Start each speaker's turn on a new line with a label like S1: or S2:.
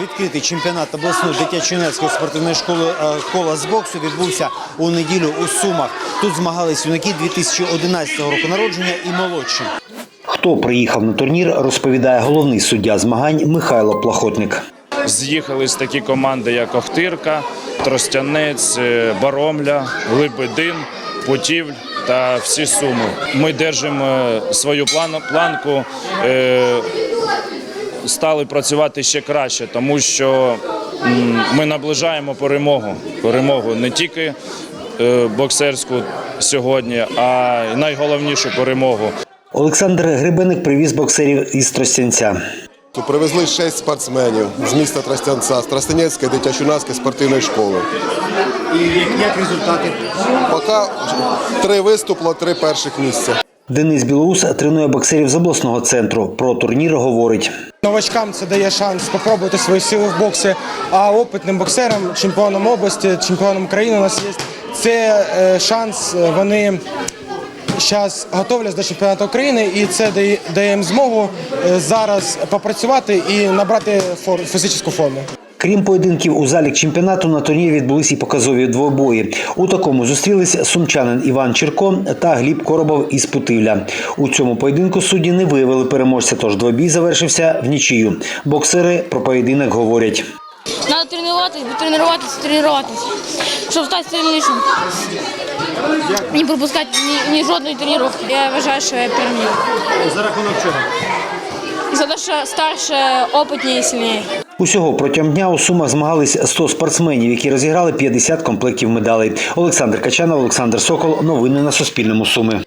S1: Відкритий чемпіонат обласної дитячо-юнацької спортивної школи е, кола з боксу відбувся у неділю у Сумах. Тут змагались юнаки 2011 року народження і молодші. Хто приїхав на турнір, розповідає головний суддя змагань Михайло Плахотник.
S2: З'їхались такі команди, як Охтирка, Тростянець, е, Баромля, Лебедин, Путівль та всі суми. Ми держимо е, свою планку, стали працювати ще краще, тому що ми наближаємо перемогу. Перемогу не тільки е, боксерську сьогодні, а й найголовнішу перемогу.
S1: Олександр Гребеник привіз боксерів із Тростянця.
S3: Привезли шість спортсменів з міста Тростянця, з Тростянецької дитячо-юнацької спортивної школи.
S1: І як результати?
S3: Поки три виступло, три перших місця.
S1: Денис Білоус тренує боксерів з обласного центру. Про турнір говорить.
S4: Новачкам це дає шанс спробувати свої сили в боксі, а опитним боксерам, чемпіонам області, чемпіонам країни у нас є. Це е, шанс, е, вони зараз готовляться до чемпіонату України, і це дає, їм змогу е, зараз попрацювати і набрати фізичну форму.
S1: Крім поєдинків у залі чемпіонату, на турнірі відбулись і показові двобої. У такому зустрілись сумчанин Іван Черко та Гліб Коробов із Путивля. У цьому поєдинку судді не виявили переможця, тож двобій завершився в нічию. Боксери про поєдинок говорять.
S5: Надо тренуватись, бо тренуватись, тренуватись, щоб стати сильнішим. Не пропускати ні, ні жодної тренування. Я вважаю, що я переміг.
S1: За рахунок чого?
S5: За те, що старше, опитні і сильніше.
S1: Усього протягом дня у Сумах змагались 100 спортсменів, які розіграли 50 комплектів медалей. Олександр Качанов, Олександр Сокол. Новини на Суспільному. Суми.